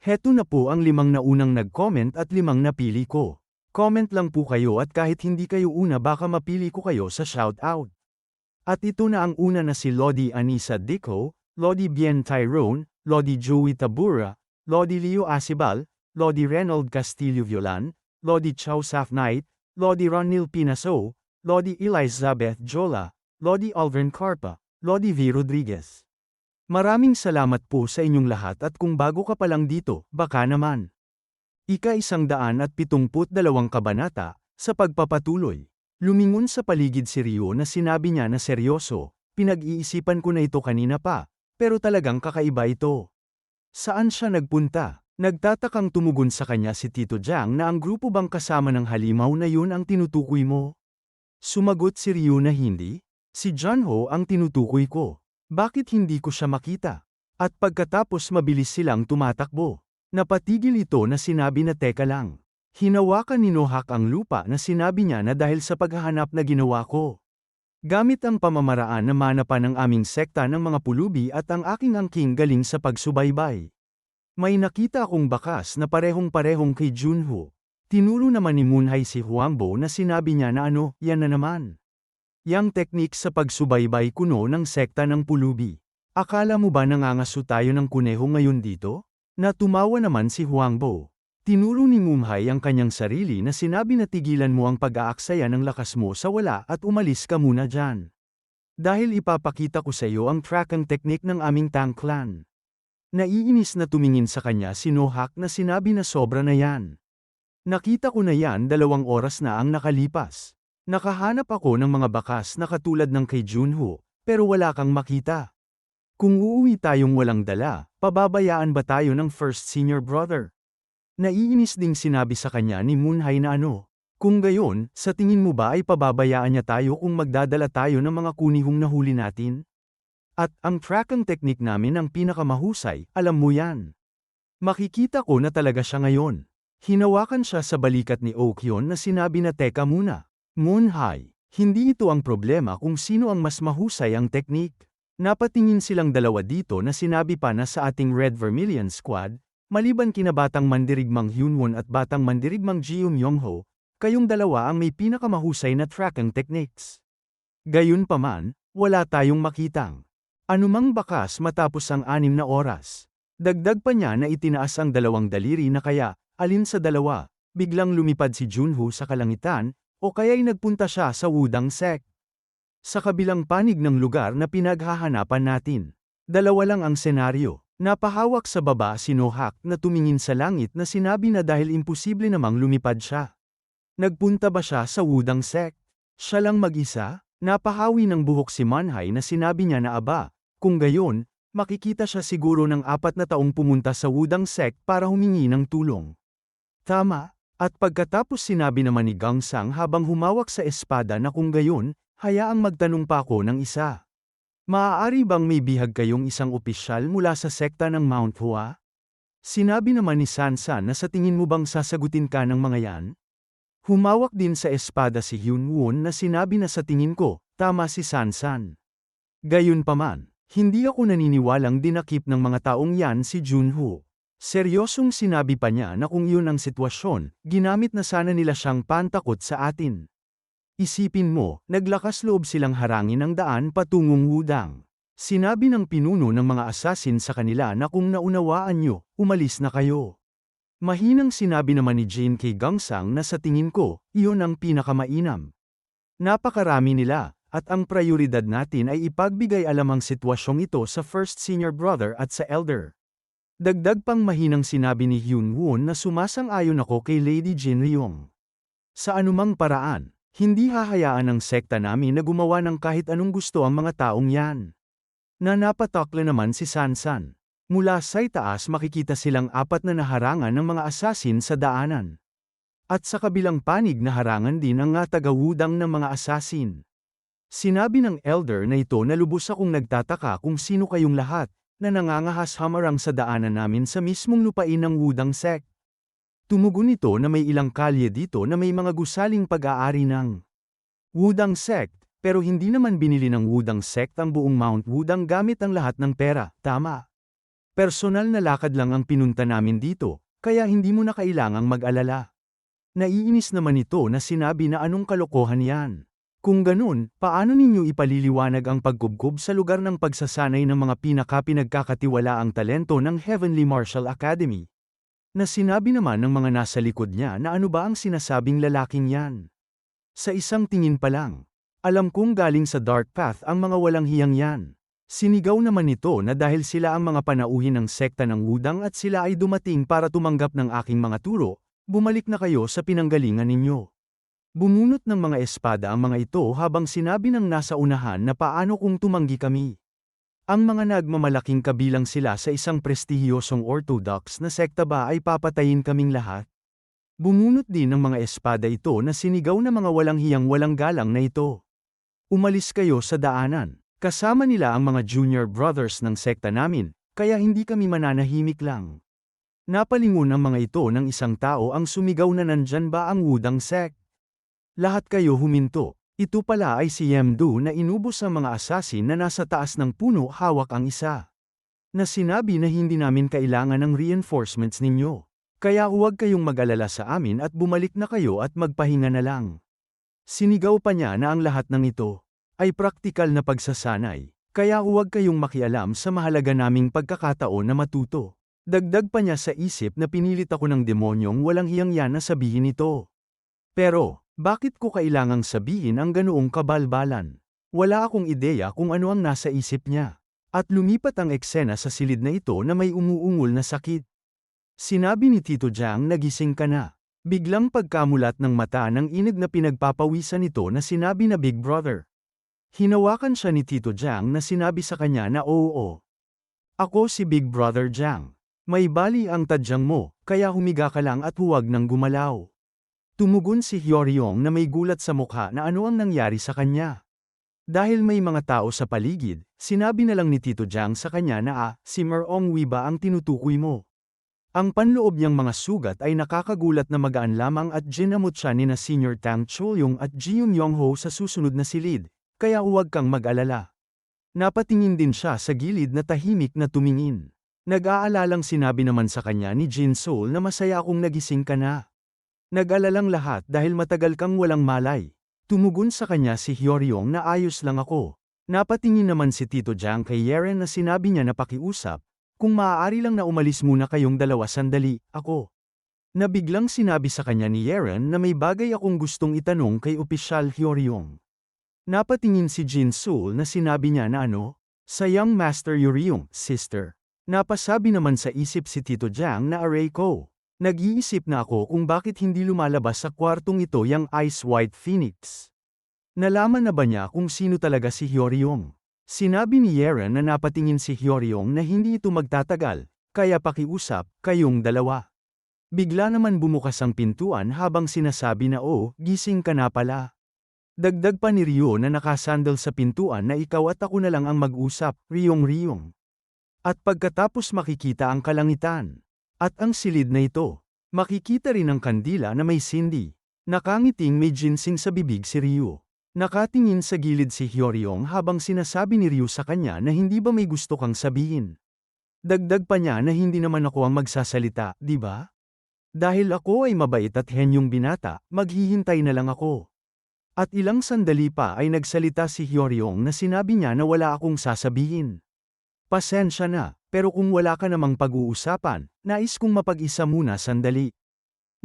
Heto na po ang limang na unang nag-comment at limang napili ko. Comment lang po kayo at kahit hindi kayo una baka mapili ko kayo sa shoutout. At ito na ang una na si Lodi Anisa Dico, Lodi Bien Tyrone, Lodi Joey Tabura, Lodi Leo Asibal, Lodi Reynold Castillo Violan, Lodi Chow Saf Knight, Lodi Ronil Pinaso, Lodi Elizabeth Jola, Lodi Alvin Carpa, Lodi V. Rodriguez. Maraming salamat po sa inyong lahat at kung bago ka pa lang dito, baka naman. Ika isang daan at pitumput dalawang kabanata, sa pagpapatuloy. Lumingon sa paligid si Rio na sinabi niya na seryoso, pinag-iisipan ko na ito kanina pa, pero talagang kakaiba ito. Saan siya nagpunta? Nagtatakang tumugon sa kanya si Tito Jiang na ang grupo bang kasama ng halimaw na yun ang tinutukoy mo? Sumagot si Rio na hindi. Si John Ho ang tinutukoy ko. Bakit hindi ko siya makita? At pagkatapos mabilis silang tumatakbo. Napatigil ito na sinabi na teka lang. Hinawakan ni Nohak ang lupa na sinabi niya na dahil sa paghahanap na ginawa ko. Gamit ang pamamaraan na manapan ng aming sekta ng mga pulubi at ang aking angking galing sa pagsubaybay. May nakita akong bakas na parehong-parehong kay Junho. Tinuro naman ni Moonhai si Huangbo na sinabi niya na ano, yan na naman. Yang teknik sa pagsubaybay kuno ng sekta ng pulubi. Akala mo ba nangangaso tayo ng kuneho ngayon dito? Natumawa naman si Huangbo. Tinuro ni Mumhay ang kanyang sarili na sinabi na tigilan mo ang pag-aaksaya ng lakas mo sa wala at umalis ka muna dyan. Dahil ipapakita ko sa iyo ang trackang teknik ng aming tank clan. Naiinis na tumingin sa kanya si Nohak na sinabi na sobra na yan. Nakita ko na yan dalawang oras na ang nakalipas. Nakahanap ako ng mga bakas na katulad ng kay Junho, pero wala kang makita. Kung uuwi tayong walang dala, pababayaan ba tayo ng first senior brother? Naiinis ding sinabi sa kanya ni Moonhai na ano, kung gayon, sa tingin mo ba ay pababayaan niya tayo kung magdadala tayo ng mga kunihong nahuli natin? At ang tracking technique namin ang pinakamahusay, alam mo yan. Makikita ko na talaga siya ngayon. Hinawakan siya sa balikat ni Okyon na sinabi na teka muna. Moonhai, hindi ito ang problema kung sino ang mas mahusay ang teknik. Napatingin silang dalawa dito na sinabi pa na sa ating Red Vermilion Squad, maliban kina Batang Mandirigmang Hyunwon at Batang Mandirigmang Jium Yongho, kayong dalawa ang may pinakamahusay na tracking techniques. Gayun pa man, wala tayong makitang. Anumang bakas matapos ang anim na oras. Dagdag pa niya na itinaas ang dalawang daliri na kaya, alin sa dalawa, biglang lumipad si Junho sa kalangitan, o kaya'y nagpunta siya sa Wudang Sek. Sa kabilang panig ng lugar na pinaghahanapan natin. Dalawa lang ang senaryo. Napahawak sa baba si Nohak na tumingin sa langit na sinabi na dahil imposible namang lumipad siya. Nagpunta ba siya sa Wudang Sek? Siya lang mag-isa? Napahawi ng buhok si Manhai na sinabi niya na aba, kung gayon, makikita siya siguro ng apat na taong pumunta sa Wudang Sek para humingi ng tulong. Tama, at pagkatapos sinabi naman ni Gangsang habang humawak sa espada na kung gayon, hayaang magtanong pa ako ng isa. Maaari bang may bihag kayong isang opisyal mula sa sekta ng Mount Hua? Sinabi naman ni Sansan na sa tingin mo bang sasagutin ka ng mga yan? Humawak din sa espada si Hyun Won na sinabi na sa tingin ko, tama si Sansan. Gayunpaman, hindi ako naniniwalang dinakip ng mga taong yan si Junho. Seryosong sinabi pa niya na kung yun ang sitwasyon, ginamit na sana nila siyang pantakot sa atin. Isipin mo, naglakas loob silang harangin ang daan patungong wudang. Sinabi ng pinuno ng mga asasin sa kanila na kung naunawaan nyo, umalis na kayo. Mahinang sinabi naman ni Jane kay Gangsang na sa tingin ko, iyon ang pinakamainam. Napakarami nila, at ang prioridad natin ay ipagbigay alam ang sitwasyong ito sa first senior brother at sa elder. Dagdag pang mahinang sinabi ni Hyun Won na sumasang-ayon ako kay Lady Jin Ryong. Sa anumang paraan, hindi hahayaan ng sekta namin na gumawa ng kahit anong gusto ang mga taong yan. Na napatakla naman si Sansan. Mula sa itaas makikita silang apat na naharangan ng mga asasin sa daanan. At sa kabilang panig na harangan din ang nga tagawudang ng mga asasin. Sinabi ng elder na ito na lubos akong nagtataka kung sino kayong lahat, na nangangahas hamarang sa daanan namin sa mismong lupain ng Wudang Sect. Tumugon ito na may ilang kalye dito na may mga gusaling pag-aari ng Wudang Sect, pero hindi naman binili ng Wudang Sect ang buong Mount Wudang gamit ang lahat ng pera, tama. Personal na lakad lang ang pinunta namin dito, kaya hindi mo na kailangang mag-alala. Naiinis naman ito na sinabi na anong kalokohan yan. Kung ganun, paano ninyo ipaliliwanag ang pagkubkob sa lugar ng pagsasanay ng mga pinaka-pinagkakatiwalaang talento ng Heavenly Martial Academy? Na sinabi naman ng mga nasa likod niya na ano ba ang sinasabing lalaking yan? Sa isang tingin pa lang, alam kong galing sa dark path ang mga walang hiyang yan. Sinigaw naman nito na dahil sila ang mga panauhin ng sekta ng Wudang at sila ay dumating para tumanggap ng aking mga turo, bumalik na kayo sa pinanggalingan ninyo. Bumunot ng mga espada ang mga ito habang sinabi ng nasa unahan na paano kung tumanggi kami. Ang mga nagmamalaking kabilang sila sa isang prestihiyosong orthodox na sekta ba ay papatayin kaming lahat? Bumunot din ng mga espada ito na sinigaw na mga walang hiyang walang galang na ito. Umalis kayo sa daanan. Kasama nila ang mga junior brothers ng sekta namin, kaya hindi kami mananahimik lang. Napalingon ang mga ito ng isang tao ang sumigaw na nandyan ba ang wudang sect. Lahat kayo huminto. Ito pala ay si Yemdu na inubos ang mga asasin na nasa taas ng puno hawak ang isa. Na sinabi na hindi namin kailangan ng reinforcements ninyo. Kaya huwag kayong mag-alala sa amin at bumalik na kayo at magpahinga na lang. Sinigaw pa niya na ang lahat ng ito ay praktikal na pagsasanay, kaya huwag kayong makialam sa mahalaga naming pagkakataon na matuto. Dagdag pa niya sa isip na pinilit ako ng demonyong walang hiyang yan na sabihin ito. Pero, bakit ko kailangang sabihin ang ganoong kabalbalan? Wala akong ideya kung ano ang nasa isip niya. At lumipat ang eksena sa silid na ito na may umuungol na sakit. Sinabi ni Tito Jiang nagising ka na. Biglang pagkamulat ng mata ng inig na pinagpapawisan nito na sinabi na Big Brother. Hinawakan siya ni Tito Jiang na sinabi sa kanya na oo. Ako si Big Brother Jiang. May bali ang tadyang mo, kaya humiga ka lang at huwag nang gumalaw. Tumugon si Hyoryong na may gulat sa mukha na ano ang nangyari sa kanya. Dahil may mga tao sa paligid, sinabi na lang ni Tito Jiang sa kanya na ah, si Merong Wiba ang tinutukoy mo. Ang panloob niyang mga sugat ay nakakagulat na magaan lamang at ginamot siya ni na Senior Tang Cholyong at Jiung Yongho sa susunod na silid, kaya huwag kang mag-alala. Napatingin din siya sa gilid na tahimik na tumingin. Nag-aalalang sinabi naman sa kanya ni Jin Soul na masaya akong nagising ka na. Nag-alalang lahat dahil matagal kang walang malay. Tumugon sa kanya si Hyoryong na ayos lang ako. Napatingin naman si Tito Jiang kay Yeren na sinabi niya na pakiusap, kung maaari lang na umalis muna kayong dalawa sandali, ako. Nabiglang sinabi sa kanya ni Yeren na may bagay akong gustong itanong kay Opisyal Hyoryong. Napatingin si Jin Sul na sinabi niya na ano, sa Young Master Yuryong, sister. Napasabi naman sa isip si Tito Jiang na array ko. Nag-iisip na ako kung bakit hindi lumalabas sa kwartong ito yung Ice White Phoenix. Nalaman na ba niya kung sino talaga si Hyoryong? Sinabi ni Yeren na napatingin si Hyoryong na hindi ito magtatagal, kaya pakiusap, kayong dalawa. Bigla naman bumukas ang pintuan habang sinasabi na oh, gising ka na pala. Dagdag pa ni Ryo na nakasandal sa pintuan na ikaw at ako na lang ang mag-usap, Ryong-Ryong. At pagkatapos makikita ang kalangitan. At ang silid na ito, makikita rin ang kandila na may sindi. Nakangiting may ginseng sa bibig si Ryu. Nakatingin sa gilid si Hyoryong habang sinasabi ni Ryu sa kanya na hindi ba may gusto kang sabihin. Dagdag pa niya na hindi naman ako ang magsasalita, di ba? Dahil ako ay mabait at henyong binata, maghihintay na lang ako. At ilang sandali pa ay nagsalita si Hyoryong na sinabi niya na wala akong sasabihin. Pasensya na, pero kung wala ka namang pag-uusapan, nais kong mapag-isa muna sandali.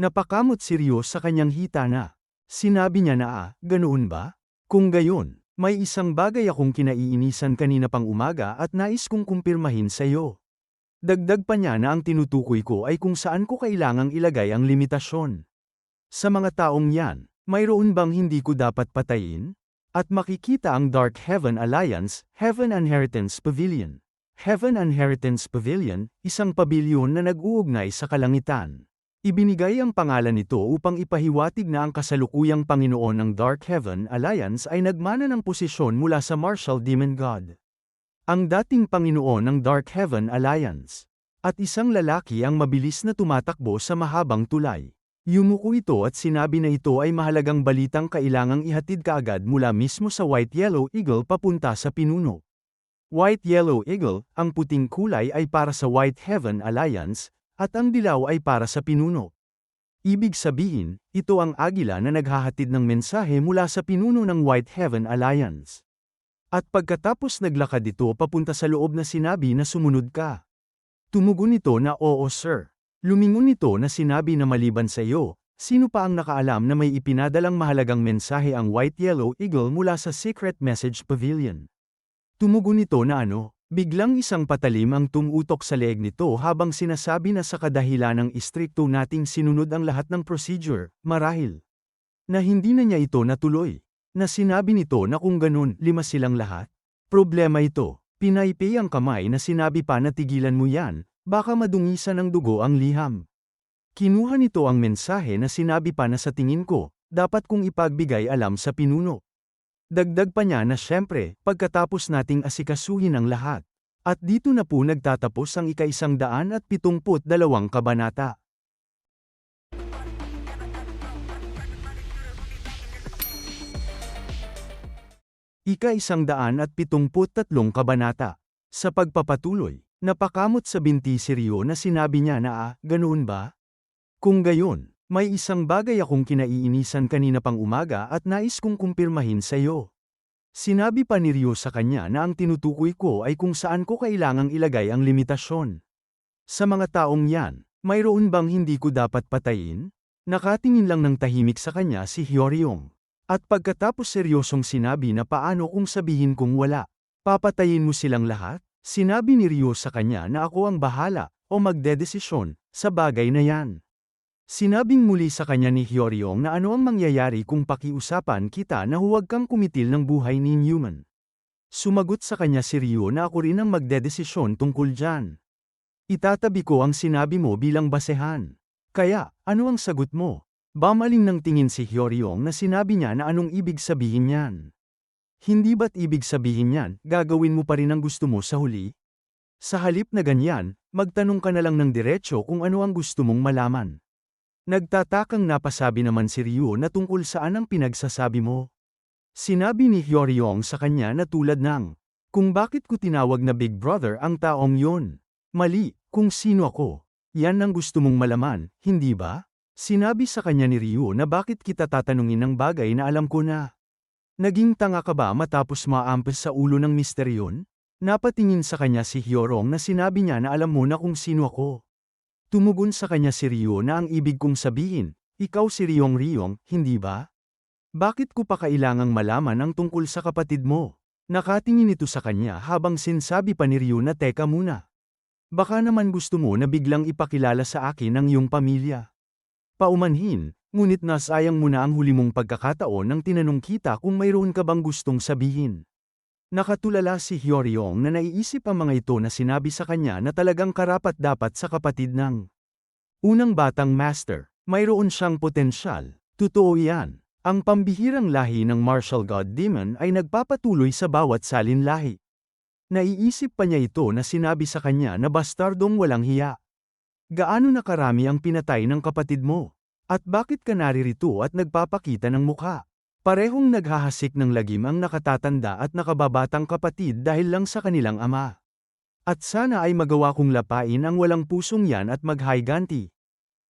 Napakamot siryos sa kanyang hita na. Sinabi niya na ah, ganoon ba? Kung gayon, may isang bagay akong kinaiinisan kanina pang umaga at nais kong kumpirmahin sa iyo. Dagdag pa niya na ang tinutukoy ko ay kung saan ko kailangang ilagay ang limitasyon. Sa mga taong yan, mayroon bang hindi ko dapat patayin? At makikita ang Dark Heaven Alliance, Heaven Inheritance Pavilion. Heaven Inheritance Pavilion, isang pabilyon na nag-uugnay sa kalangitan. Ibinigay ang pangalan nito upang ipahiwatig na ang kasalukuyang Panginoon ng Dark Heaven Alliance ay nagmana ng posisyon mula sa Martial Demon God. Ang dating Panginoon ng Dark Heaven Alliance. At isang lalaki ang mabilis na tumatakbo sa mahabang tulay. Yumuko ito at sinabi na ito ay mahalagang balitang kailangang ihatid kaagad mula mismo sa White Yellow Eagle papunta sa pinuno. White Yellow Eagle, ang puting kulay ay para sa White Heaven Alliance, at ang dilaw ay para sa pinuno. Ibig sabihin, ito ang agila na naghahatid ng mensahe mula sa pinuno ng White Heaven Alliance. At pagkatapos naglakad ito papunta sa loob na sinabi na sumunod ka. Tumugon ito na oo sir. Lumingon ito na sinabi na maliban sa iyo, sino pa ang nakaalam na may ipinadalang mahalagang mensahe ang White Yellow Eagle mula sa Secret Message Pavilion. Tumugon ito na ano, Biglang isang patalim ang tumutok sa leeg nito habang sinasabi na sa kadahilan ng istrikto nating sinunod ang lahat ng procedure, marahil. Na hindi na niya ito natuloy. Na sinabi nito na kung ganun, lima silang lahat. Problema ito, pinaypay ang kamay na sinabi pa na tigilan mo yan, baka madungisan ng dugo ang liham. Kinuha nito ang mensahe na sinabi pa na sa tingin ko, dapat kong ipagbigay alam sa pinuno. Dagdag pa niya na syempre, pagkatapos nating asikasuhin ang lahat. At dito na po nagtatapos ang ikaisang daan at pitumput dalawang kabanata. Ika-isang daan at pitumput tatlong kabanata. Sa pagpapatuloy, napakamot sa binti si Rio na sinabi niya na ah, ganoon ba? Kung gayon, may isang bagay akong kinaiinisan kanina pang umaga at nais kong kumpirmahin sa iyo. Sinabi pa ni Rio sa kanya na ang tinutukoy ko ay kung saan ko kailangang ilagay ang limitasyon. Sa mga taong yan, mayroon bang hindi ko dapat patayin? Nakatingin lang ng tahimik sa kanya si Hyoryong. At pagkatapos seryosong sinabi na paano kung sabihin kung wala, papatayin mo silang lahat? Sinabi ni Rio sa kanya na ako ang bahala, o magdedesisyon, sa bagay na yan. Sinabing muli sa kanya ni Hyoryong na ano ang mangyayari kung pakiusapan kita na huwag kang kumitil ng buhay ni Newman. Sumagot sa kanya si Ryo na ako rin ang magdedesisyon tungkol dyan. Itatabi ko ang sinabi mo bilang basehan. Kaya, ano ang sagot mo? Bamaling ng tingin si Hyoryong na sinabi niya na anong ibig sabihin niyan. Hindi ba't ibig sabihin niyan, gagawin mo pa rin ang gusto mo sa huli? Sa halip na ganyan, magtanong ka na lang ng diretsyo kung ano ang gusto mong malaman. Nagtatakang napasabi naman si Ryu na tungkol saan ang pinagsasabi mo. Sinabi ni Hyoryong sa kanya na tulad ng, kung bakit ko tinawag na Big Brother ang taong yon. Mali, kung sino ako. Yan ang gusto mong malaman, hindi ba? Sinabi sa kanya ni Ryu na bakit kita tatanungin ng bagay na alam ko na. Naging tanga ka ba matapos maampas sa ulo ng misteryon? Napatingin sa kanya si Hyorong na sinabi niya na alam mo na kung sino ako. Tumugon sa kanya si Rio na ang ibig kong sabihin, ikaw si Riong Riong, hindi ba? Bakit ko pa kailangang malaman ang tungkol sa kapatid mo? Nakatingin ito sa kanya habang sinsabi pa ni Rio na teka muna. Baka naman gusto mo na biglang ipakilala sa akin ang iyong pamilya. Paumanhin, ngunit nasayang mo na ang huli mong pagkakataon nang tinanong kita kung mayroon ka bang gustong sabihin. Nakatulala si Hyoryong na naiisip ang mga ito na sinabi sa kanya na talagang karapat-dapat sa kapatid ng unang batang master. Mayroon siyang potensyal. Totoo yan. Ang pambihirang lahi ng martial god demon ay nagpapatuloy sa bawat salin lahi. Naiisip pa niya ito na sinabi sa kanya na bastardong walang hiya. Gaano na karami ang pinatay ng kapatid mo? At bakit ka naririto at nagpapakita ng mukha? Parehong naghahasik ng lagim ang nakatatanda at nakababatang kapatid dahil lang sa kanilang ama. At sana ay magawa kong lapain ang walang pusong yan at maghayganti.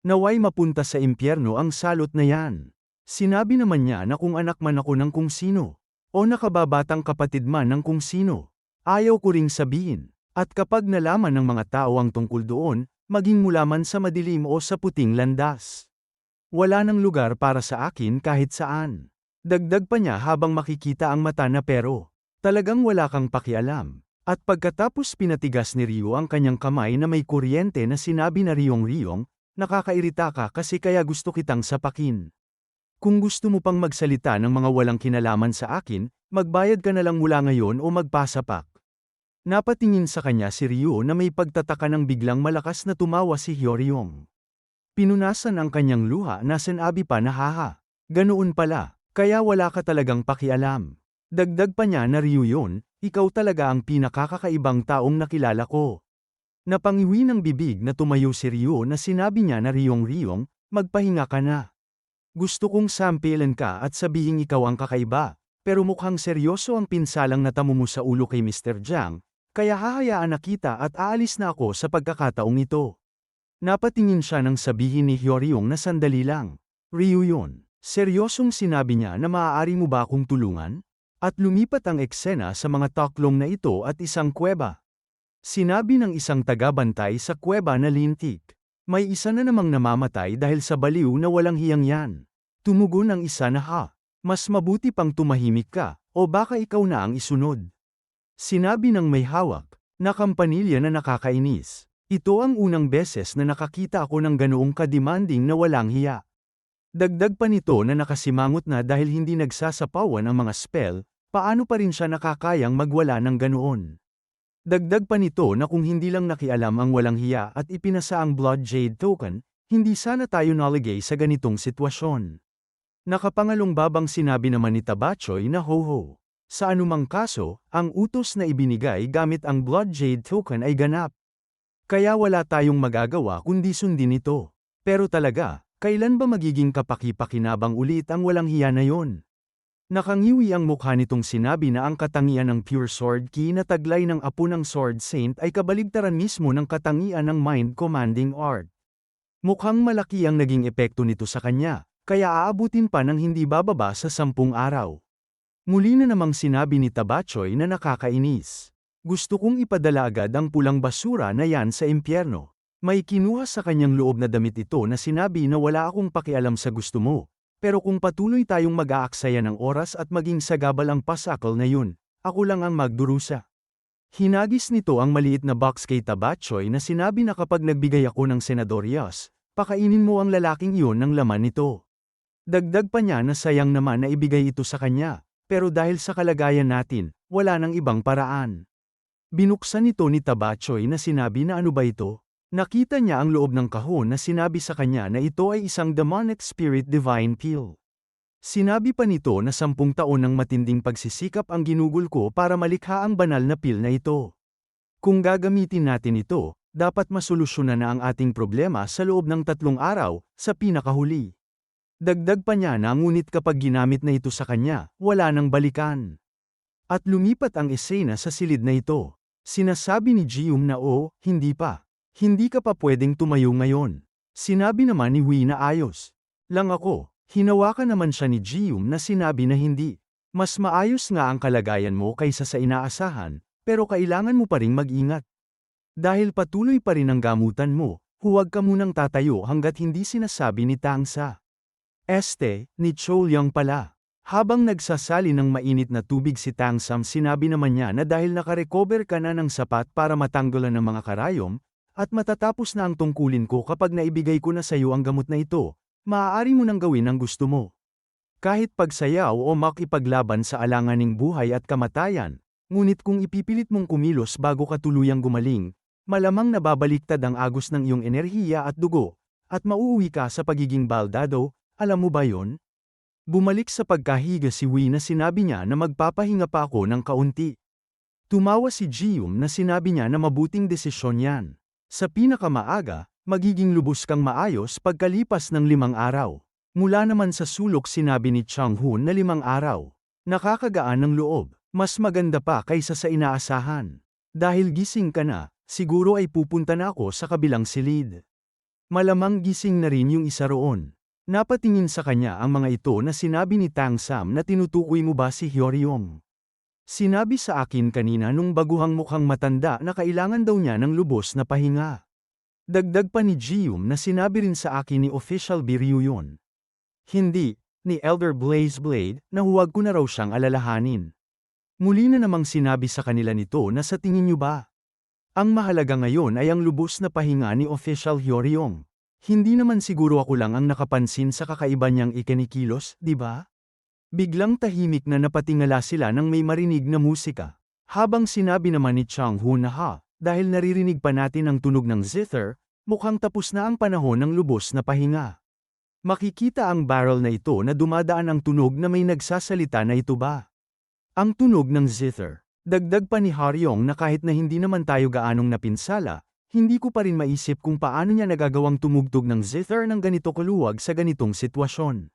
Naway mapunta sa impyerno ang salot na yan. Sinabi naman niya na kung anak man ako ng kung sino, o nakababatang kapatid man ng kung sino, ayaw ko ring sabihin. At kapag nalaman ng mga tao ang tungkol doon, maging mula man sa madilim o sa puting landas. Wala nang lugar para sa akin kahit saan. Dagdag pa niya habang makikita ang mata na pero, talagang wala kang pakialam. At pagkatapos pinatigas ni Rio ang kanyang kamay na may kuryente na sinabi na Riyong Riyong, nakakairita ka kasi kaya gusto kitang sapakin. Kung gusto mo pang magsalita ng mga walang kinalaman sa akin, magbayad ka na lang mula ngayon o magpasapak. Napatingin sa kanya si Rio na may pagtataka ng biglang malakas na tumawa si Hyoryong. Pinunasan ang kanyang luha na sinabi pa na haha. Ganoon pala. Kaya wala ka talagang pakialam. Dagdag pa niya na Ryu yun, ikaw talaga ang pinakakakaibang taong nakilala ko. Napangiwi ng bibig na tumayo si Ryu na sinabi niya na Ryong Ryong, magpahinga ka na. Gusto kong sampilan ka at sabihin ikaw ang kakaiba, Pero mukhang seryoso ang pinsalang natamo mo sa ulo kay Mr. Jiang, kaya hahayaan na kita at aalis na ako sa pagkakataong ito. Napatingin siya nang sabihin ni Hyoryong na sandali lang. Ryu yun. Seryosong sinabi niya na maaari mo ba akong tulungan? At lumipat ang eksena sa mga taklong na ito at isang kuweba. Sinabi ng isang tagabantay sa kuweba na lintik. May isa na namang namamatay dahil sa baliw na walang hiyang yan. Tumugon ang isa na ha. Mas mabuti pang tumahimik ka, o baka ikaw na ang isunod. Sinabi ng may hawak, na kampanilya na nakakainis. Ito ang unang beses na nakakita ako ng ganoong kademanding na walang hiya. Dagdag pa nito na nakasimangot na dahil hindi nagsasapawan ang mga spell, paano pa rin siya nakakayang magwala ng ganoon. Dagdag pa nito na kung hindi lang nakialam ang walang hiya at ipinasa ang Blood Jade Token, hindi sana tayo naligay sa ganitong sitwasyon. Nakapangalong babang sinabi naman ni Tabachoy na ho-ho. Sa anumang kaso, ang utos na ibinigay gamit ang Blood Jade Token ay ganap. Kaya wala tayong magagawa kundi sundin ito. Pero talaga, kailan ba magiging kapaki-pakinabang ulit ang walang hiya na yon? Nakangiwi ang mukha nitong sinabi na ang katangian ng Pure Sword Key na taglay ng apo ng Sword Saint ay kabaligtaran mismo ng katangian ng Mind Commanding Art. Mukhang malaki ang naging epekto nito sa kanya, kaya aabutin pa ng hindi bababa sa sampung araw. Muli na namang sinabi ni Tabachoy na nakakainis. Gusto kong ipadala agad ang pulang basura na yan sa impyerno. May kinuha sa kanyang loob na damit ito na sinabi na wala akong pakialam sa gusto mo, pero kung patuloy tayong mag-aaksaya ng oras at maging sagabal ang pasakal na yun, ako lang ang magdurusa. Hinagis nito ang maliit na box kay Tabachoy na sinabi na kapag nagbigay ako ng senadoryas, pakainin mo ang lalaking iyon ng laman nito. Dagdag pa niya na sayang naman na ibigay ito sa kanya, pero dahil sa kalagayan natin, wala nang ibang paraan. Binuksan ito ni Tabachoy na sinabi na ano ba ito? Nakita niya ang loob ng kahon na sinabi sa kanya na ito ay isang demonic spirit divine pill. Sinabi pa nito na sampung taon ng matinding pagsisikap ang ginugol ko para malikha ang banal na pill na ito. Kung gagamitin natin ito, dapat masolusyonan na ang ating problema sa loob ng tatlong araw, sa pinakahuli. Dagdag pa niya na ngunit kapag ginamit na ito sa kanya, wala nang balikan. At lumipat ang esena sa silid na ito. Sinasabi ni Jium na o, hindi pa. Hindi ka pa pwedeng tumayo ngayon. Sinabi naman ni Hui na ayos. Lang ako, hinawakan naman siya ni Jium na sinabi na hindi. Mas maayos nga ang kalagayan mo kaysa sa inaasahan, pero kailangan mo pa ring mag-ingat. Dahil patuloy pa rin ang gamutan mo, huwag ka munang tatayo hanggat hindi sinasabi ni Tangsa. Este, ni Cholyang pala. Habang nagsasali ng mainit na tubig si Tangsam sinabi naman niya na dahil nakarecover ka na ng sapat para matanggalan ng mga karayom, at matatapos na ang tungkulin ko kapag naibigay ko na sa iyo ang gamot na ito, maaari mo nang gawin ang gusto mo. Kahit pagsayaw o makipaglaban sa alanganing buhay at kamatayan, ngunit kung ipipilit mong kumilos bago ka tuluyang gumaling, malamang nababaliktad ang agos ng iyong enerhiya at dugo, at mauuwi ka sa pagiging baldado, alam mo ba yon? Bumalik sa pagkahiga si Wee na sinabi niya na magpapahinga pa ako ng kaunti. Tumawa si Jium na sinabi niya na mabuting desisyon yan. Sa pinakamaaga, magiging lubos kang maayos pagkalipas ng limang araw. Mula naman sa sulok sinabi ni Chang Hun na limang araw. Nakakagaan ng loob, mas maganda pa kaysa sa inaasahan. Dahil gising ka na, siguro ay pupunta na ako sa kabilang silid. Malamang gising na rin yung isa roon. Napatingin sa kanya ang mga ito na sinabi ni Tang Sam na tinutukoy mo ba si Hyoryong. Sinabi sa akin kanina nung baguhang mukhang matanda na kailangan daw niya ng lubos na pahinga. Dagdag pa ni Jium na sinabi rin sa akin ni Official Biryu yun. Hindi, ni Elder Blaze Blade, na huwag ko na raw siyang alalahanin. Muli na namang sinabi sa kanila nito na sa tingin niyo ba? Ang mahalaga ngayon ay ang lubos na pahinga ni Official Hyoryong. Hindi naman siguro ako lang ang nakapansin sa kakaiba niyang ikinikilos, di ba? Biglang tahimik na napatingala sila nang may marinig na musika. Habang sinabi naman ni Chang Hu ha, dahil naririnig pa natin ang tunog ng zither, mukhang tapos na ang panahon ng lubos na pahinga. Makikita ang barrel na ito na dumadaan ang tunog na may nagsasalita na ito ba? Ang tunog ng zither. Dagdag pa ni Haryong na kahit na hindi naman tayo gaanong napinsala, hindi ko pa rin maisip kung paano niya nagagawang tumugtog ng zither ng ganito kaluwag sa ganitong sitwasyon.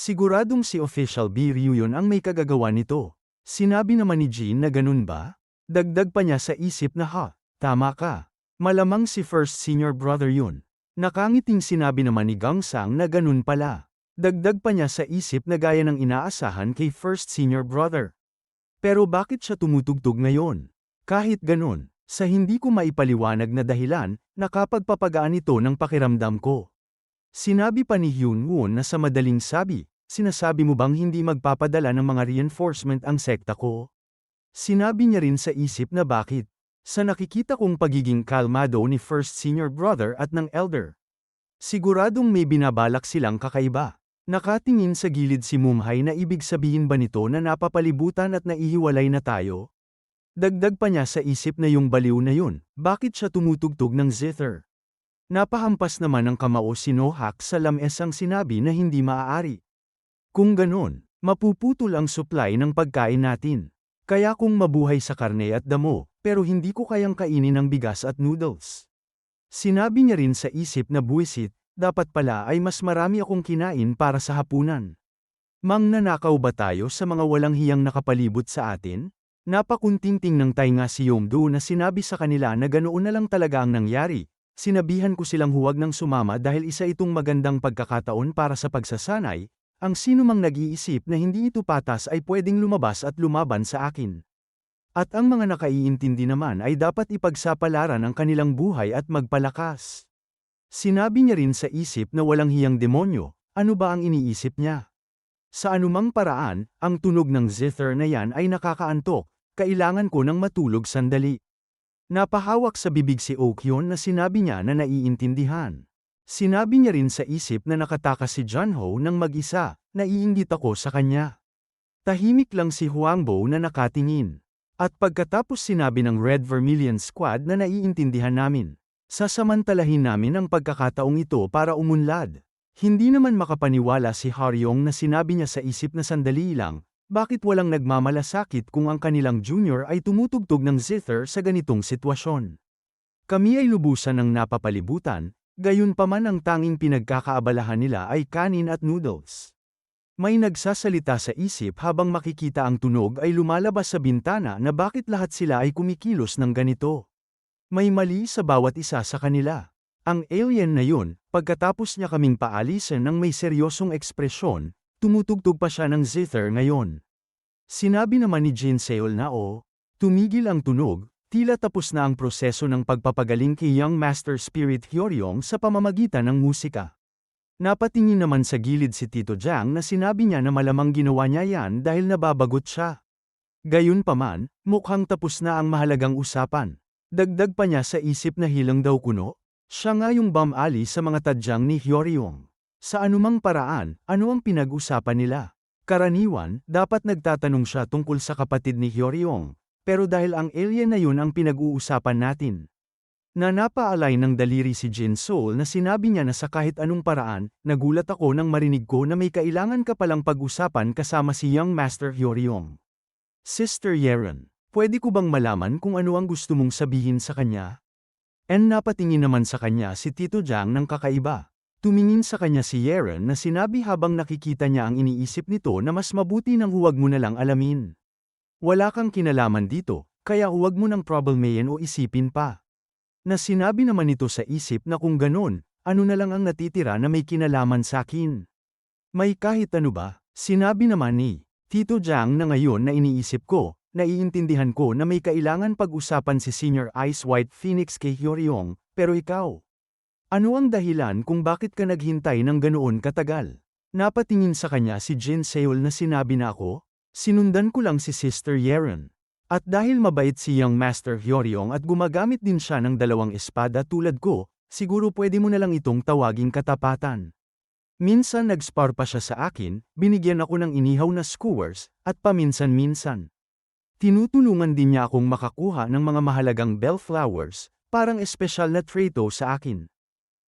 Siguradong si Official B. Ryuyon ang may kagagawa nito. Sinabi naman ni Jean na ganun ba? Dagdag pa niya sa isip na ha, tama ka. Malamang si First Senior Brother yun. Nakangiting sinabi naman ni Gang Sang na ganun pala. Dagdag pa niya sa isip na gaya ng inaasahan kay First Senior Brother. Pero bakit siya tumutugtog ngayon? Kahit ganun, sa hindi ko maipaliwanag na dahilan, nakapagpapagaan ito ng pakiramdam ko. Sinabi pa ni Hyun Won na sa madaling sabi, sinasabi mo bang hindi magpapadala ng mga reinforcement ang sekta ko? Sinabi niya rin sa isip na bakit, sa nakikita kong pagiging kalmado ni First Senior Brother at ng Elder. Siguradong may binabalak silang kakaiba. Nakatingin sa gilid si Mumhay na ibig sabihin ba nito na napapalibutan at naihiwalay na tayo? Dagdag pa niya sa isip na yung baliw na yun, bakit siya tumutugtog ng zither? Napahampas naman ng kamao si Nohak sa lamesang sinabi na hindi maaari. Kung ganon, mapuputol ang supply ng pagkain natin. Kaya kung mabuhay sa karne at damo, pero hindi ko kayang kainin ng bigas at noodles. Sinabi niya rin sa isip na buwisit, dapat pala ay mas marami akong kinain para sa hapunan. Mang nanakaw ba tayo sa mga walang hiyang nakapalibot sa atin? Napakuntingting ng tainga si Yongdo na sinabi sa kanila na ganoon na lang talaga ang nangyari. Sinabihan ko silang huwag nang sumama dahil isa itong magandang pagkakataon para sa pagsasanay, ang sino mang nag-iisip na hindi ito patas ay pwedeng lumabas at lumaban sa akin. At ang mga nakaiintindi naman ay dapat ipagsapalaran ang kanilang buhay at magpalakas. Sinabi niya rin sa isip na walang hiyang demonyo, ano ba ang iniisip niya? Sa anumang paraan, ang tunog ng zither na yan ay nakakaantok, kailangan ko ng matulog sandali. Napahawak sa bibig si Okyon na sinabi niya na naiintindihan. Sinabi niya rin sa isip na nakatakas si John Ho ng mag-isa, naiinggit ako sa kanya. Tahimik lang si Huangbo na nakatingin. At pagkatapos sinabi ng Red Vermilion Squad na naiintindihan namin. Sasamantalahin namin ang pagkakataong ito para umunlad. Hindi naman makapaniwala si Haryong na sinabi niya sa isip na sandali lang, bakit walang nagmamalasakit kung ang kanilang junior ay tumutugtog ng zither sa ganitong sitwasyon. Kami ay lubusan ng napapalibutan, gayon pa man ang tanging pinagkakaabalahan nila ay kanin at noodles. May nagsasalita sa isip habang makikita ang tunog ay lumalabas sa bintana na bakit lahat sila ay kumikilos ng ganito. May mali sa bawat isa sa kanila. Ang alien na yun, pagkatapos niya kaming paalisin ng may seryosong ekspresyon, tumutugtog pa siya ng zither ngayon. Sinabi naman ni Jin Seol na o, tumigil ang tunog, tila tapos na ang proseso ng pagpapagaling kay Young Master Spirit Hyoryong sa pamamagitan ng musika. Napatingin naman sa gilid si Tito Jiang na sinabi niya na malamang ginawa niya yan dahil nababagot siya. Gayunpaman, mukhang tapos na ang mahalagang usapan. Dagdag pa niya sa isip na hilang daw kuno, siya nga yung bam ali sa mga tadyang ni Hyoryong. Sa anumang paraan, ano ang pinag-usapan nila? Karaniwan, dapat nagtatanong siya tungkol sa kapatid ni Hyoryong, pero dahil ang alien na yun ang pinag-uusapan natin. Na napaalay ng daliri si Jin Soul na sinabi niya na sa kahit anong paraan, nagulat ako nang marinig ko na may kailangan ka palang pag-usapan kasama si Young Master Hyoryong. Sister Yeron, Pwede ko bang malaman kung ano ang gusto mong sabihin sa kanya? En napatingin naman sa kanya si Tito Jiang ng kakaiba. Tumingin sa kanya si Yeren na sinabi habang nakikita niya ang iniisip nito na mas mabuti nang huwag mo na lang alamin. Wala kang kinalaman dito, kaya huwag mo nang problemayin o isipin pa. Na sinabi naman nito sa isip na kung ganon, ano na lang ang natitira na may kinalaman sa akin. May kahit ano ba, sinabi naman ni Tito Jiang na ngayon na iniisip ko, Naiintindihan ko na may kailangan pag-usapan si Senior Ice White Phoenix kay Hyoryong, pero ikaw. Ano ang dahilan kung bakit ka naghintay ng ganoon katagal? Napatingin sa kanya si Jin Seol na sinabi na ako, sinundan ko lang si Sister Yeren. At dahil mabait si Young Master Hyoryong at gumagamit din siya ng dalawang espada tulad ko, siguro pwede mo na lang itong tawaging katapatan. Minsan nagspar pa siya sa akin, binigyan ako ng inihaw na skewers, at paminsan-minsan. Tinutulungan din niya akong makakuha ng mga mahalagang bellflowers, parang espesyal na treto sa akin.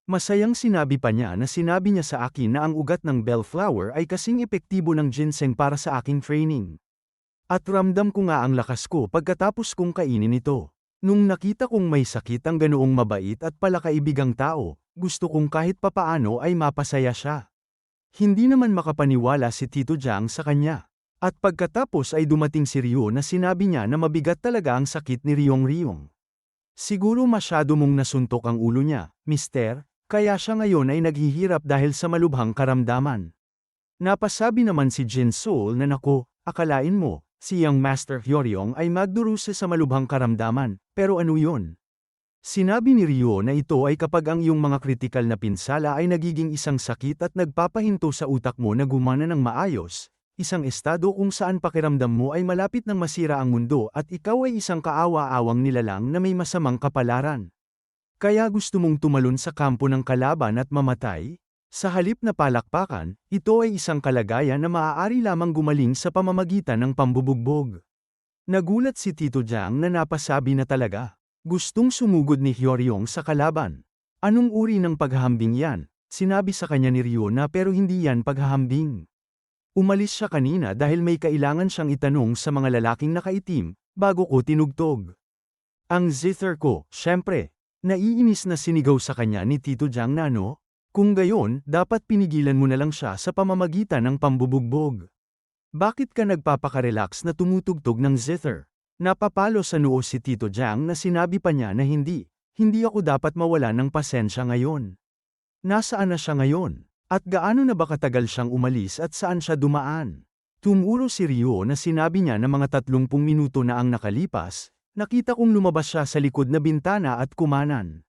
Masayang sinabi pa niya na sinabi niya sa akin na ang ugat ng bellflower ay kasing epektibo ng ginseng para sa aking training. At ramdam ko nga ang lakas ko pagkatapos kong kainin ito. Nung nakita kong may sakit ang ganoong mabait at palakaibigang tao, gusto kong kahit papaano ay mapasaya siya. Hindi naman makapaniwala si Tito Jiang sa kanya. At pagkatapos ay dumating si Ryo na sinabi niya na mabigat talaga ang sakit ni Ryong Ryong. Siguro masyado mong nasuntok ang ulo niya, mister, kaya siya ngayon ay naghihirap dahil sa malubhang karamdaman. Napasabi naman si Jin Soul na nako, akalain mo, si Young Master Hyoryong ay magdurusa sa malubhang karamdaman, pero ano yun? Sinabi ni Ryo na ito ay kapag ang iyong mga kritikal na pinsala ay nagiging isang sakit at nagpapahinto sa utak mo na gumana ng maayos, isang estado kung saan pakiramdam mo ay malapit ng masira ang mundo at ikaw ay isang kaawa-awang nilalang na may masamang kapalaran. Kaya gusto mong tumalon sa kampo ng kalaban at mamatay? Sa halip na palakpakan, ito ay isang kalagayan na maaari lamang gumaling sa pamamagitan ng pambubugbog. Nagulat si Tito Jiang na napasabi na talaga. Gustong sumugod ni Hyoryong sa kalaban. Anong uri ng paghahambing yan? Sinabi sa kanya ni Ryo na pero hindi yan paghahambing. Umalis siya kanina dahil may kailangan siyang itanong sa mga lalaking nakaitim, bago ko tinugtog. Ang zither ko, syempre, naiinis na sinigaw sa kanya ni Tito Jiang na ano? Kung gayon, dapat pinigilan mo na lang siya sa pamamagitan ng pambubugbog. Bakit ka nagpapakarelax na tumutugtog ng zither? Napapalo sa noo si Tito Jiang na sinabi pa niya na hindi, hindi ako dapat mawala ng pasensya ngayon. Nasaan na siya ngayon? At gaano na ba katagal siyang umalis at saan siya dumaan? Tumuro si Ryo na sinabi niya na mga 30 minuto na ang nakalipas, nakita kong lumabas siya sa likod na bintana at kumanan.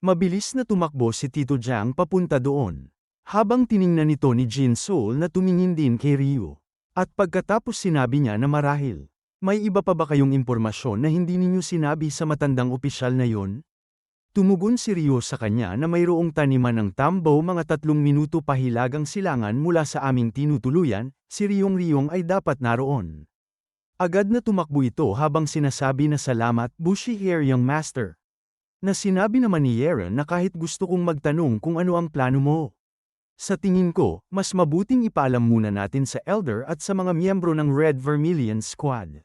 Mabilis na tumakbo si Tito Jiang papunta doon. Habang tiningnan nito ni Jin Soul na tumingin din kay Ryo. At pagkatapos sinabi niya na marahil, may iba pa ba kayong impormasyon na hindi ninyo sinabi sa matandang opisyal na yon? Tumugon si Rio sa kanya na mayroong taniman ng tambo mga tatlong minuto pahilagang silangan mula sa aming tinutuluyan, si Riyong Riyong ay dapat naroon. Agad na tumakbo ito habang sinasabi na salamat, bushy hair young master. Na sinabi naman ni Yeren na kahit gusto kong magtanong kung ano ang plano mo. Sa tingin ko, mas mabuting ipaalam muna natin sa Elder at sa mga miyembro ng Red Vermilion Squad.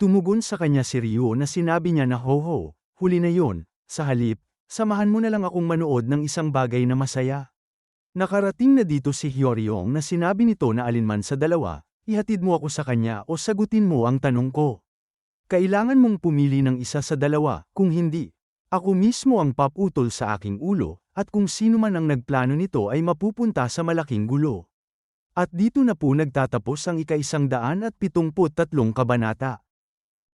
Tumugon sa kanya si Ryo na sinabi niya na ho-ho, huli na yon, sa halip, samahan mo na lang akong manood ng isang bagay na masaya. Nakarating na dito si Hyoryong na sinabi nito na alinman sa dalawa, ihatid mo ako sa kanya o sagutin mo ang tanong ko. Kailangan mong pumili ng isa sa dalawa, kung hindi, ako mismo ang paputol sa aking ulo, at kung sino man ang nagplano nito ay mapupunta sa malaking gulo. At dito na po nagtatapos ang ika-isang daan at pitungput tatlong kabanata.